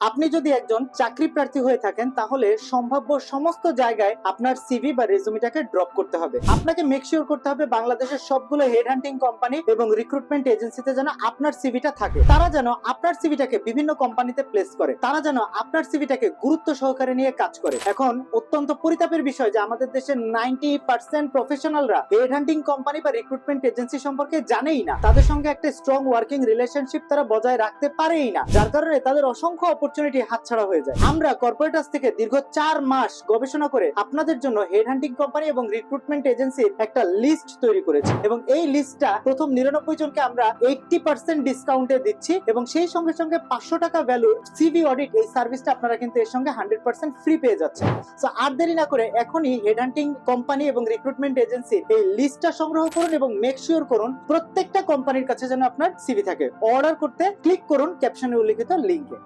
আপনি যদি একজন চাকরি প্রার্থী হয়ে থাকেন, তাহলে সম্ভাব্য সমস্ত জায়গায় আপনার সিভি বা রেজুমিটাকে ড্রপ করতে হবে। আপনাকে মেক শিওর করতে হবে বাংলাদেশের সবগুলো হেড হান্টিং কোম্পানি এবং রিক্রুটমেন্ট এজেন্সিতে যেন আপনার সিভিটা থাকে। তারা যেন আপনার সিভিটাকে বিভিন্ন কোম্পানিতে প্লেস করে। তারা যেন আপনার সিভিটাকে গুরুত্ব সহকারে নিয়ে কাজ করে। এখন অত্যন্ত পরিতাপের বিষয় যে আমাদের দেশের নাইনটি পার্সেন্ট প্রফেশনালরা হেড হান্টিং কোম্পানি বা রিক্রুটমেন্ট এজেন্সি সম্পর্কে জানেই না। তাদের সঙ্গে একটা স্ট্রং ওয়ার্কিং রিলেশনশিপ তারা বজায় রাখতে পারেই না। যার কারণে তাদের অসংখ্য অপরচুনিটি হাতছাড়া হয়ে যায়। আমরা কর্পোরেটার্স থেকে দীর্ঘ চার মাস গবেষণা করে আপনাদের জন্য হেড হান্টিং কোম্পানি এবং রিক্রুটমেন্ট এজেন্সির একটা লিস্ট তৈরি করেছি। এবং এই লিস্টটা প্রথম নিরানব্বই জনকে আমরা এইটটি পার্সেন্ট ডিসকাউন্টে দিচ্ছি এবং সেই সঙ্গে সঙ্গে পাঁচশো টাকা ভ্যালু সিভি অডিট এই সার্ভিসটা আপনারা কিন্তু এর সঙ্গে হান্ড্রেড পার্সেন্ট ফ্রি পেয়ে যাচ্ছেন। সো আর দেরি না করে এখনই হেড হান্টিং কোম্পানি এবং রিক্রুটমেন্ট এজেন্সি এই লিস্টটা সংগ্রহ করুন এবং মেক শিওর করুন প্রত্যেকটা কোম্পানির কাছে যেন আপনার সিভি থাকে। অর্ডার করতে ক্লিক করুন ক্যাপশনে উল্লেখিত লিঙ্কে